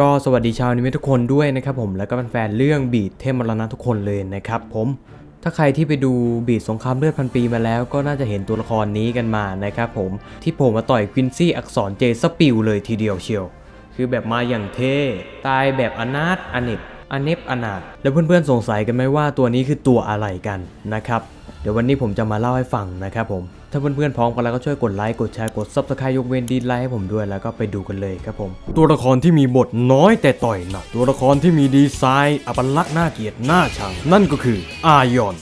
ก็สวัสดีชาวนิเมะทุกคนด้วยนะครับผมแล้วก็แฟนๆเรื่องบีดเทพมรณะทุกคนเลยนะครับผมถ้าใครที่ไปดูบีดสงครามเลือดพันปีมาแล้วก็น่าจะเห็นตัวละครนี้กันมานะครับผมที่ผมมาต่อยควินซี่อักษรเจสปิวเลยทีเดียวเชียว คือแบบมาอย่างเท่ตายแบบอนาถอเนบอเนบอนาถแล้วเพื่อนๆสงสัยกันไหมว่าตัวนี้คือตัวอะไรกันนะครับ เดี๋ยววันนี้ผมจะมาเล่าให้ฟังนะครับผม ถ้าเพื่อนๆพร้อมกันแล้วก็ช่วยกดไลค์กดแชร์กด subscribe ยกเว้นดีไลค์ให้ผมด้วยแล้วก็ไปดูกันเลยครับผม ตัวละครที่มีบทน้อยแต่ต่อยหนัก ตัวละครที่มีดีไซน์อัปลักษณ์น่าเกลียดน่าชัง นั่นก็คืออายอน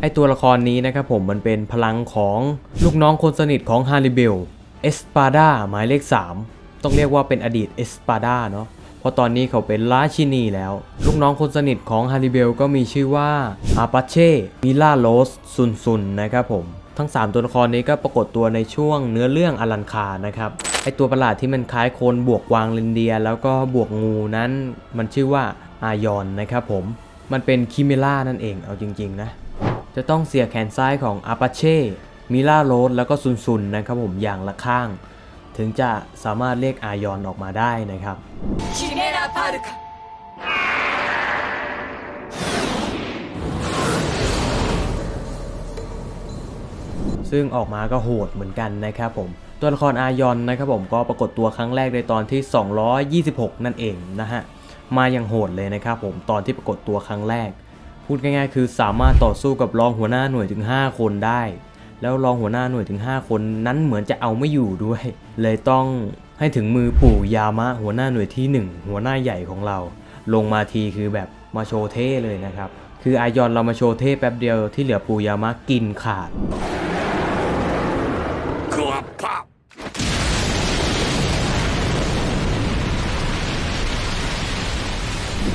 ไอตัวละครนี้นะครับผมมันเป็นพลังของลูกน้องคนสนิทของฮาริเบลเอสปาดาหมายเลข 3 ต้องเรียกว่าเป็นอดีตเอสปาดาเนาะเพ ราะตอนนี้เขาเป็นราชินีแล้ว ลูกน้องคนสนิทของฮาริเบลก็มีชื่อว่าอาปาเช่มิล่าโลสซุนซุนนะครับผมทั้ง 3 ตัวละครนี้ก็ปรากฏตัวในช่วงเนื้อเรื่องอลันคานะครับไอตัวประหลาดที่มันคล้ายโคนบวกวางเลนเดีย แล้วก็บวกงูนั้น มันชื่อว่าอายอนนะครับผมมันเป็นคิเมล่านั่นเองเอาจริง ๆ นะ จะต้องเสียแขนซ้ายของอาปาเช่มิล่าโรสแล้วก็ซุนซุนนะครับผมอย่างละข้าง ถึงจะสามารถเรียกอายอนออกมาได้นะครับ ซึ่งออกมาก็โหดเหมือนกันนะครับผม ตัวละครอายอนนะครับผมก็ปรากฏตัวครั้งแรกในตอนที่ 226 นั่นเองนะฮะ มาอย่างโหดเลยนะครับผมตอนที่ปรากฏตัวครั้งแรก พูดง่ายๆ คือสามารถต่อสู้กับรองหัวหน้าหน่วยถึง 5 คนได้ แล้วรองหัวหน้าหน่วยถึง 5 คนนั้นเหมือนจะเอาไม่อยู่ด้วย เลยต้องให้ถึงมือปู่ยามะหัวหน้าหน่วยที่ 1 หัวหน้าใหญ่ของเรา ลงมาทีคือแบบมาโชว์เท่เลยนะครับ คืออายอนเรามาโชว์เท่แป๊บเดียวที่เหลือปู่ยามะกินขาด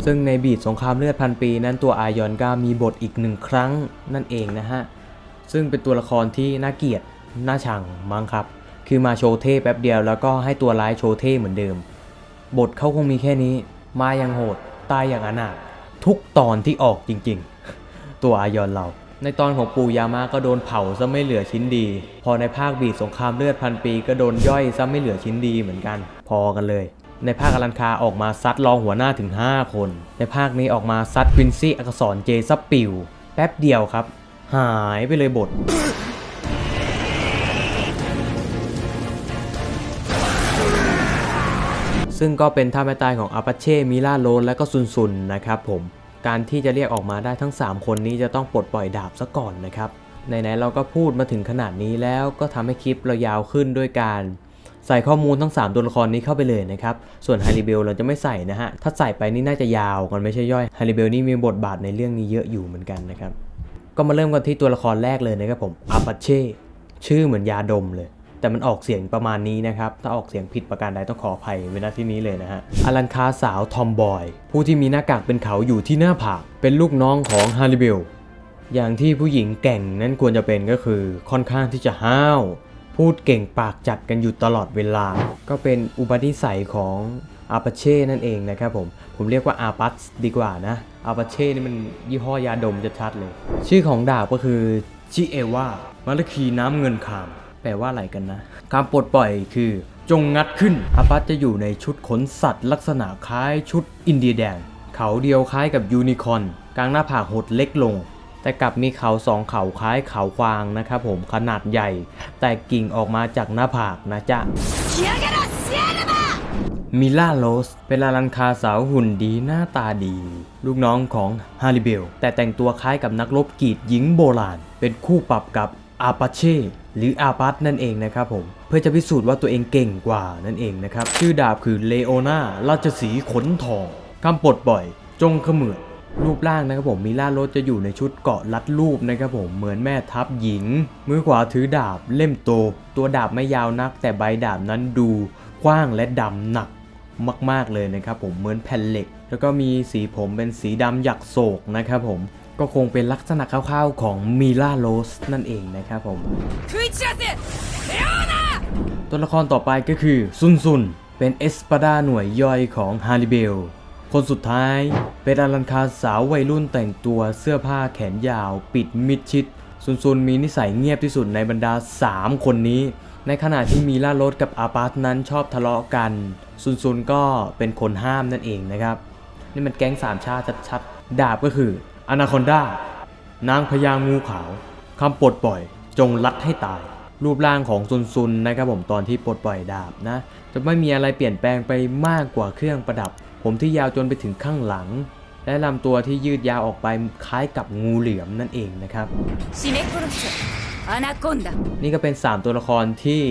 ซึ่งในบีดสงครามเลือดพันปีนั้นตัวอายอนก็มีบทอีกหนึ่งครั้งนั่นเองนะฮะ ซึ่งเป็นตัวละครที่น่าเกลียดน่าชังมั้งครับ คือมาโชว์เท่แป๊บเดียวแล้วก็ให้ตัวร้ายโชว์เท่เหมือนเดิม บทเขาคงมีแค่นี้ มาอย่างโหด ตายอย่างอนาถทุกตอนที่ออกจริงๆ ตัวอายอนเรา ในตอนของปูยามาก็โดนเผาซะไม่เหลือชิ้นดี พอในภาคบีดสงครามเลือดพันปีก็โดนย่อยซะไม่เหลือชิ้นดีเหมือนกัน พอกันเลย ในภาคอลันคาออกมาซัดรองหัวหน้าถึง 5 คน ในภาคนี้ออกมาซัดควินซี่อักษรเจซับปิวแป๊บเดียวครับ หายไปเลยบท ซึ่งก็เป็นท่าไม้ตายของอาปาเช่มิล่าโรนและก็ซุนซุนนะครับผม การที่จะเรียกออกมาได้ทั้ง 3 คนนี้จะต้องปลดปล่อยดาบซะก่อนนะครับไหนๆเราก็พูดมาถึงขนาดนี้แล้วก็ทำให้คลิปเรายาวขึ้นด้วยการใส่ข้อมูลทั้ง 3 ตัวละครนี้เข้าไปเลยนะครับ ส่วนฮาริเบลเราจะไม่ใส่นะฮะ ถ้าใส่ไปนี่น่าจะยาวกันไม่ใช่ย่อยฮาริเบลนี่มีบทบาทในเรื่องนี้เยอะอยู่เหมือนกันนะครับ ก็มาเริ่มกันที่ตัวละครแรกเลยนะครับผมอาปาเช่ชื่อเหมือนยาดมเลย แต่มันออกเสียงประมาณนี้นะครับ ถ้าออกเสียงผิดประการใดต้องขออภัยไว้ณที่นี้เลยนะฮะอลันคาสาวทอมบอย ผู้ที่มีหน้ากากเป็นเขาอยู่ที่หน้าผาก เป็นลูกน้องของฮาริเบลอย่างที่ผู้หญิงแก่งนั้นควรจะเป็นก็คือค่อนข้างที่จะห้าว พูดเก่งปากจัดกันอยู่ตลอดเวลา ก็เป็นอุปนิสัยของ อาปาเช่นั่นเองนะครับผม ผมเรียกว่า Apax ดีกว่านะอาปาเช่นี่มันยี่ห้อยาดมจะชัดเลย ชื่อของดาบก็คือจิเอวามาลคีน้ำเงินขาม แปลว่าอะไรกันนะการปลดปล่อยคือจงงัดขึ้น อาปัตจะอยู่ในชุดขนสัตว์ลักษณะคล้ายชุดอินเดียแดง เขาเดียวคล้ายกับยูนิคอนกลางหน้าผากหดเล็กลง แต่กลับมีเขาสองเขาคล้ายเขาควางนะครับผมขนาดใหญ่ แต่กิ่งออกมาจากหน้าผากนะจ๊ะ มิล่าโรสเป็นอารันคาสาวหุ่นดีหน้าตาดี ลูกน้องของฮาริเบล แต่แต่งตัวคล้ายกับนักรบกีดหญิงโบราณ เป็นคู่ปรับกับอาปาเช่หรืออาปัสนั่นเองนะครับผม เพื่อจะพิสูจน์ว่าตัวเองเก่งกว่านั่นเองนะครับ ชื่อดาบคือเลโอนาราชสีขนทองคำปลดปล่อย จงเขมือรูปร่างนะครับผมมิล่าโรสจะอยู่ในชุดเกาะรัดรูปนะครับผมเหมือนแม่ทัพหญิง มือขวาถือดาบเล่มโต ตัวดาบไม่ยาวนัก แต่ใบดาบนั้นดูกว้างและดำหนัก มาก ๆเลยนะครับผมเหมือนแผ่นเหล็ก แล้วก็มีสีผมเป็นสีดำหยักโศกนะครับผมก็คงเป็นลักษณะคร่าวๆของมิล่าโรสนั่นเองนะครับผม ตัวละครต่อไปก็คือซุนซุน เป็นเอสปาดาหน่วยย่อยของฮาริเบล คนสุดท้ายเป็นอลันคาสาววัยรุ่นแต่งตัวเสื้อผ้าแขนยาว ปิดมิดชิด ซุนซุนมีนิสัยเงียบที่สุดในบรรดา 3 คนนี้ ในขณะที่มีล่าโรดกับอาปาร์ตนั้นชอบทะเลาะกัน ซุนซุนก็เป็นคนห้ามนั่นเองนะครับ นี่มันแก๊งสามชาติชัดๆ ดาบก็คืออนาคอนดานางพญางูขาวคำปลดปล่อย จงรัดให้ตาย รูปร่างของซุนซุนนะครับผมตอนที่ปลดปล่อยดาบนะ จะไม่มีอะไรเปลี่ยนแปลงไปมากกว่าเครื่องประดับ ผมที่ยาวจนไปถึงข้างหลัง และลำตัวที่ยืดยาวออกไปคล้ายกับงูเหลือมนั่นเองนะครับ นี่ก็เป็น 3 ตัวละครที่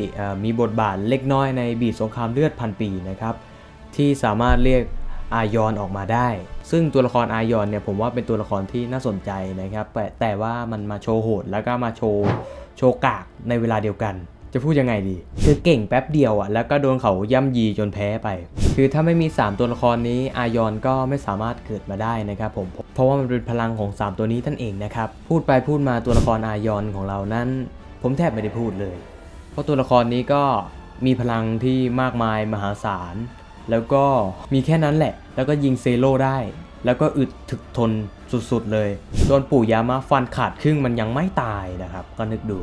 มีบทบาทเล็กน้อยในบีดสงครามเลือดพันปีนะครับ ที่สามารถเรียกอายอนออกมาได้ ซึ่งตัวละครอายอนเนี่ยผมว่าเป็นตัวละครที่น่าสนใจนะครับ แต่แต่ว่ามันมาโชว์โหดแล้วก็มาโชว์โชว์กากในเวลาเดียวกัน จะพูดยังไงดี คือเก่งแป๊บเดียวอะแล้วก็โดนเขาย่ำยีจนแพ้ไป คือถ้าไม่มี 3 ตัวละครนี้อายอนก็ไม่สามารถเกิดมาได้นะครับผมเพราะว่ามันเป็นพลังของ 3 ตัวนี้ท่านเองนะครับพูดไปพูดมาตัวละครอายอนของเรานั้น ผมแทบไม่ได้พูดเลย เพราะตัวละครนี้ก็มีพลังที่มากมายมหาศาล แล้วก็มีแค่นั้นแหละ แล้วก็ยิงเซโร่ได้ แล้วก็อึดถึกทนสุดๆเลย โดนปู่ยามะฟันขาดครึ่งมันยังไม่ตายนะครับ ก็นึกดู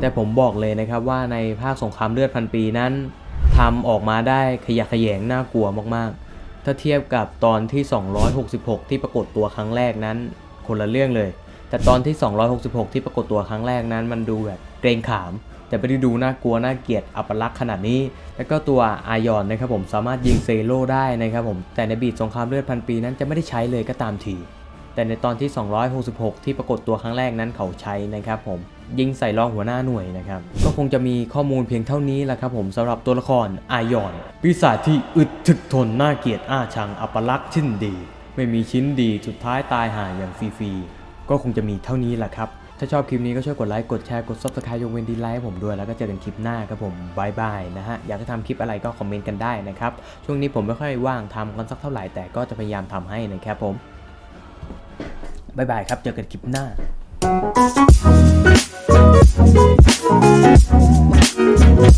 แต่ผมบอกเลยนะครับว่าในภาคสงครามเลือดพันปีนั้นทำออกมาได้ขยะแขยงน่ากลัวมากๆ ถ้าเทียบกับตอนที่ 266 ที่ปรากฏตัวครั้งแรกนั้นคนละเรื่องเลย แต่ตอนที่ 266 ที่ปรากฏตัวครั้งแรกนั้น มันดูแบบเกรงขาม แต่ไม่ได้ดูน่ากลัวน่าเกลียดอัปลักษณ์ขนาดนี้ แล้วก็ตัวอายอนนะครับผมสามารถยิงเซโร่ได้นะครับผม แต่ในบีดสงครามเลือดพันปีนั้นจะไม่ได้ใช้เลยก็ตามที แต่ในตอนที่ 266 ที่ปรากฏตัวครั้งแรกนั้นเขาใช้นะครับผม ยิงใส่รองหัวหน้าหน่วยนะครับ ก็คงจะมีข้อมูลเพียงเท่านี้แหละครับผมสำหรับตัวละครอายอนปีศาจที่อึดถึกทนน่าเกลียดอ้าชังอัปลักษณ์ชิ้นดี ไม่มีชิ้นดีสุดท้ายตายห่าอย่างฟรีๆก็คงจะมีเท่านี้แหละครับ ถ้าชอบคลิปนี้ก็ช่วยกดไลค์กดแชร์กด subscribe ยกเว้นดีไลค์ให้ผมด้วยแล้วก็เจอกันคลิปหน้าครับผมบายบายนะฮะอยากจะทำคลิปอะไรก็คอมเมนต์กันได้นะครับช่วงนี้ผมไม่ค่อยว่างทำกันสักเท่าไหร่แต่ก็จะพยายามทำให้นะครับผมบายบายครับเจอกันคลิปหน้า Thank you.